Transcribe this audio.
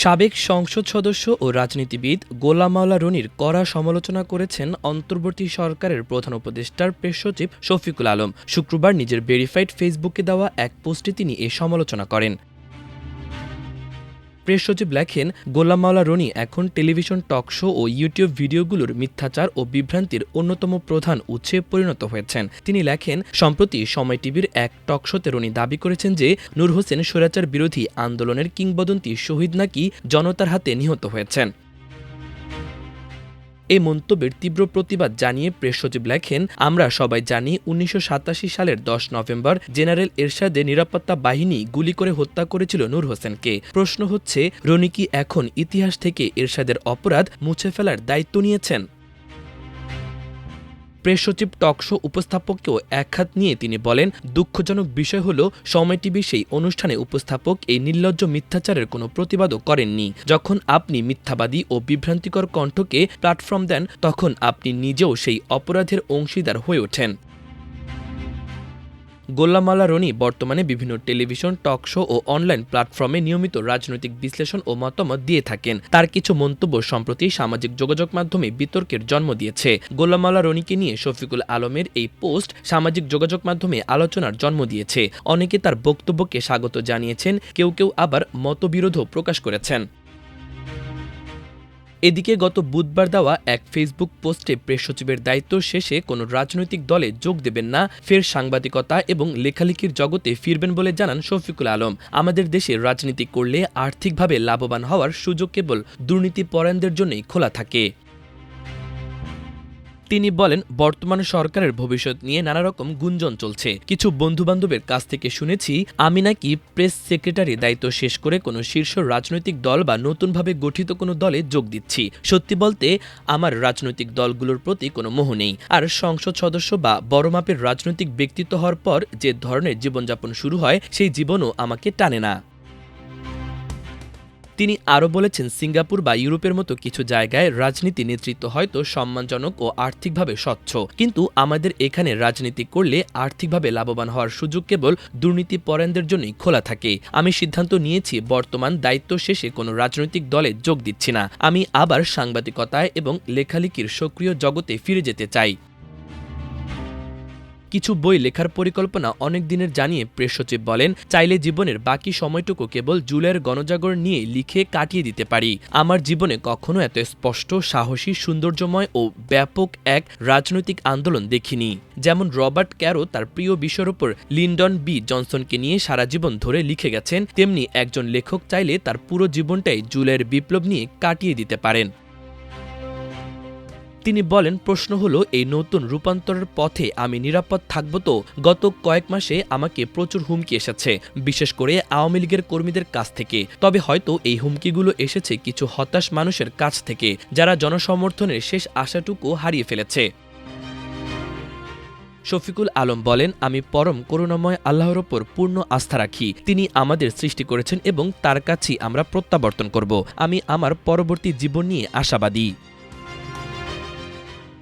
সাবেক সংসদ সদস্য ও রাজনীতিবিদ গোলাম মাওলা রনির কড়া সমালোচনা করেছেন অন্তর্বর্তী সরকারের প্রধান উপদেষ্টার প্রেস সচিব শফিকুল আলম। শুক্রবার নিজের ভেরিফাইড ফেসবুকে দেওয়া এক পোস্টে তিনি এ সমালোচনা করেন। প্রেস সচিব লেখেন, গোলাম মাওলা রনি এখন টেলিভিশন টক শো ও ইউটিউব ভিডিওগুলোর মিথ্যাচার ও বিভ্রান্তির অন্যতম প্রধান উৎসে পরিণত হয়েছেন। তিনি লেখেন, সম্প্রতি সময় টিভির এক টক শোতে রনি দাবি করেছেন যে, নূর হোসেন স্বৈরাচার বিরোধী আন্দোলনের কিংবদন্তি শহীদ নাকি জনতার হাতে নিহত হয়েছেন। এই মন্তব্যের তীব্র প্রতিবাদ জানিয়ে প্রেস সচিব লেখেন, আমরা সবাই জানি উনিশশো সাতাশি সালের দশ নভেম্বর জেনারেল এরশাদে নিরাপত্তা বাহিনী গুলি করে হত্যা করেছিল নূর হোসেনকে। প্রশ্ন হচ্ছে, রনি কি এখন ইতিহাস থেকে এরশাদের অপরাধ মুছে ফেলার দায়িত্ব নিয়েছেন? প্রেস সচিব টকশো উপস্থাপককেও একহাত নিয়ে তিনি বলেন, দুঃখজনক বিষয় হল, সময় টিভি সেই অনুষ্ঠানে উপস্থাপক এই নির্লজ্জ মিথ্যাচারের কোনো প্রতিবাদও করেননি। যখন আপনি মিথ্যাবাদী ও বিভ্রান্তিকর কণ্ঠকে প্ল্যাটফর্ম দেন, তখন আপনি নিজেও সেই অপরাধের অংশীদার হয়ে ওঠেন। গোল্লামালা রনি বর্তমানে বিভিন্ন টেলিভিশন, টক শো ও অনলাইন প্ল্যাটফর্মে নিয়মিত রাজনৈতিক বিশ্লেষণ ও মতামত দিয়ে থাকেন। তার কিছু মন্তব্য সম্প্রতি সামাজিক যোগাযোগ মাধ্যমে বিতর্কের জন্ম দিয়েছে। গোল্লামালা রনিকে নিয়ে শফিকুল আলমের এই পোস্ট সামাজিক যোগাযোগ মাধ্যমে আলোচনার জন্ম দিয়েছে। অনেকে তার বক্তব্যকে স্বাগত জানিয়েছেন, কেউ কেউ আবার মতবিরোধও প্রকাশ করেছেন। এদিকে গত বুধবার দেওয়া এক ফেসবুক পোস্টে প্রেস সচিবের দায়িত্ব শেষে কোনো রাজনৈতিক দলে যোগ দেবেন না, ফের সাংবাদিকতা এবং লেখালেখির জগতে ফিরবেন বলে জানান শফিকুল আলম। আমাদের দেশে রাজনীতি করলে আর্থিকভাবে লাভবান হওয়ার সুযোগ কেবল দুর্নীতি দুর্নীতিপরায়ণদের জন্যই খোলা থাকে। তিনি বলেন, বর্তমান সরকারের ভবিষ্যৎ নিয়ে নানা রকম গুঞ্জন চলছে। কিছু বন্ধুবান্ধবের কাছ থেকে শুনেছি, আমি নাকি প্রেস সেক্রেটারি দায়িত্ব শেষ করে কোনো শীর্ষ রাজনৈতিক দল বা নতুনভাবে গঠিত কোনো দলে যোগ দিচ্ছি। সত্যি বলতে, আমার রাজনৈতিক দলগুলোর প্রতি কোনো মোহ নেই। আর সংসদ সদস্য বা বড় মাপের রাজনৈতিক ব্যক্তিত্ব হওয়ার পর যে ধরনের জীবনযাপন শুরু হয়, সেই জীবনও আমাকে টানে না। তিনি আরও বলেছেন, সিঙ্গাপুর বা ইউরোপের মতো কিছু জায়গায় রাজনীতি নেতৃত্ব হয়তো সম্মানজনক ও আর্থিকভাবে স্বচ্ছ। কিন্তু আমাদের এখানে রাজনীতি করলে আর্থিকভাবে লাভবান হওয়ার সুযোগ কেবল দুর্নীতি পরায়ণদের জন্যই খোলা থাকে। আমি সিদ্ধান্ত নিয়েছি, বর্তমান দায়িত্ব শেষে কোনো রাজনৈতিক দলে যোগ দিচ্ছি না। আমি আবার সাংবাদিকতায় এবং লেখালেখির সক্রিয় জগতে ফিরে যেতে চাই। কিছু বই লেখার পরিকল্পনা অনেক দিনের জানিয়ে প্রেস সচিব বলেন, চাইলে জীবনের বাকি সময়টুকু কেবল জুলের গণজাগরণ নিয়ে লিখে কাটিয়ে দিতে পারি। আমার জীবনে কখনো এত স্পষ্ট, সাহসী, সৌন্দর্যময় ও ব্যাপক এক রাজনৈতিক আন্দোলন দেখিনি। যেমন রবার্ট ক্যারো তার প্রিয় বিষয়ের উপর লিন্ডন বি জনসনকে নিয়ে সারা জীবন ধরে লিখে গেছেন, তেমনি একজন লেখক চাইলে তার পুরো জীবনটাই জুলের বিপ্লব নিয়ে কাটিয়ে দিতে পারেন। তিনি বলেন, প্রশ্ন হলো, এই নতুন রূপান্তরের পথে আমি নিরাপদ থাকব তো? গত কয়েক মাসে আমাকে প্রচুর হুমকি এসেছে, বিশেষ করে আওয়ামী লীগের কর্মীদের কাছ থেকে। তবে হয়তো এই হুমকিগুলো এসেছে কিছু হতাশ মানুষের কাছ থেকে, যারা জনসমর্থনের শেষ আশাটুকু হারিয়ে ফেলেছে। শফিকুল আলম বলেন, আমি পরম করুণাময় আল্লাহর ওপর পূর্ণ আস্থা রাখি। তিনি আমাদের সৃষ্টি করেছেন এবং তার কাছেই আমরা প্রত্যাবর্তন করব। আমি আমার পরবর্তী জীবন নিয়ে আশাবাদী।